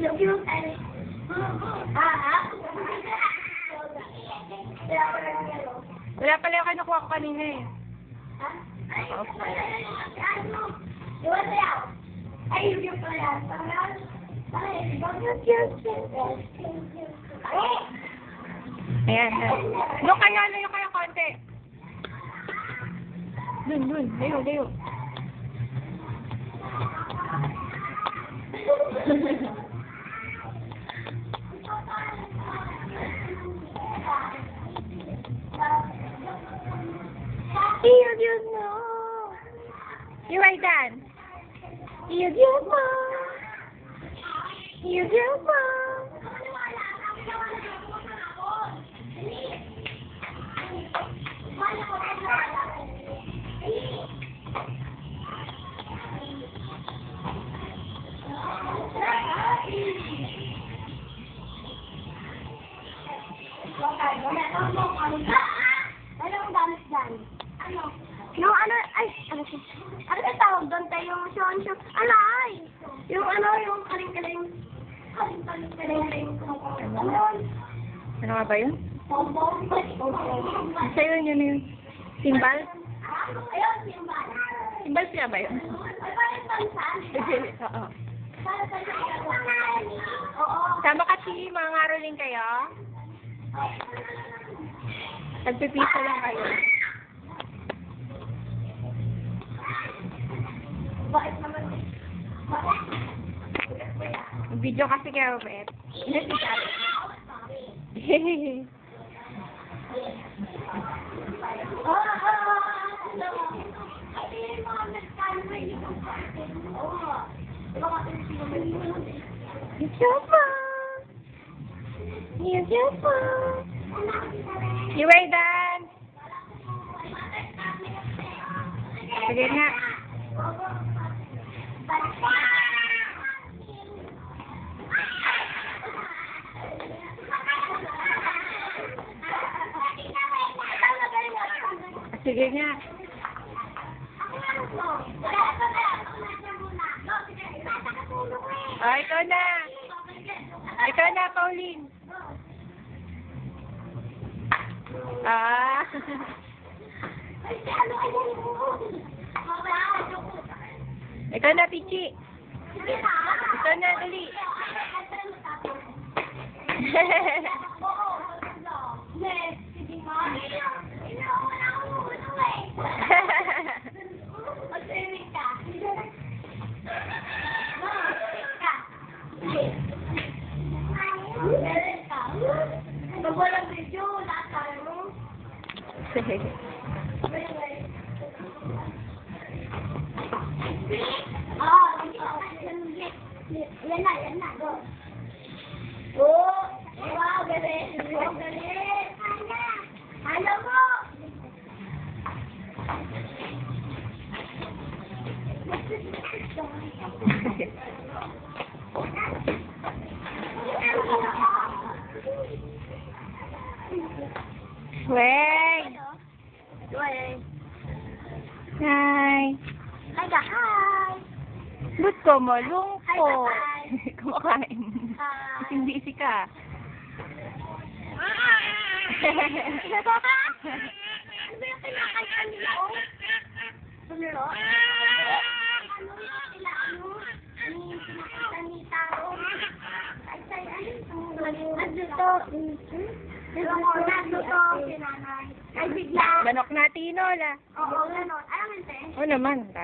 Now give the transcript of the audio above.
Wala pala yung kinukuha ko kanina eh. Ay, yung pala ay, yung Ay! Ayan. Doon kayo, layo kayo konti. Dun, dun. Layo, layo. Yêu Duyên Mô You write that Yêu Duyên Mô Yêu Duyên Mô Hãy Yung ano, ay, ano siya? Ano yung tawag doon tayo? Yung shon shon. Ano ay? Yung ano, yung kaling-kaling. Kaling-kaling. Ano yun? Ano nga ba yun? Sa'yo yun yun yun. Simbal? Ayun, simba. Simbal siya ba yun? Ay. Parang pansan. Oo. Sama ka, Chi. Mga ngaroling kayo. Nagpipisa lang kayo. Video kasi kaya ulit. Yusufa! Yusufa! You ready, Dad? Sige nga. Sige nga. Oh, ikaw na. Ikaw na, Pauline. Ah. ikaw na, Pichi. Ikaw na, dali. Pag Lên này, lên này rồi. Ủa, wow, cái này, cái này. Anh đâu có. Quen. Wait. Hi! Hi, ka. Hi. Ba't ka malungkot? Kumakain. Hi. Hindi ka. Ano ba kinakain nila? Sunro? Ano? Ano yung kinakita ni Taro? Ay, ay, ay. Ano Manok na tinola. Oo, ganon. Alam mo, te? Oo naman.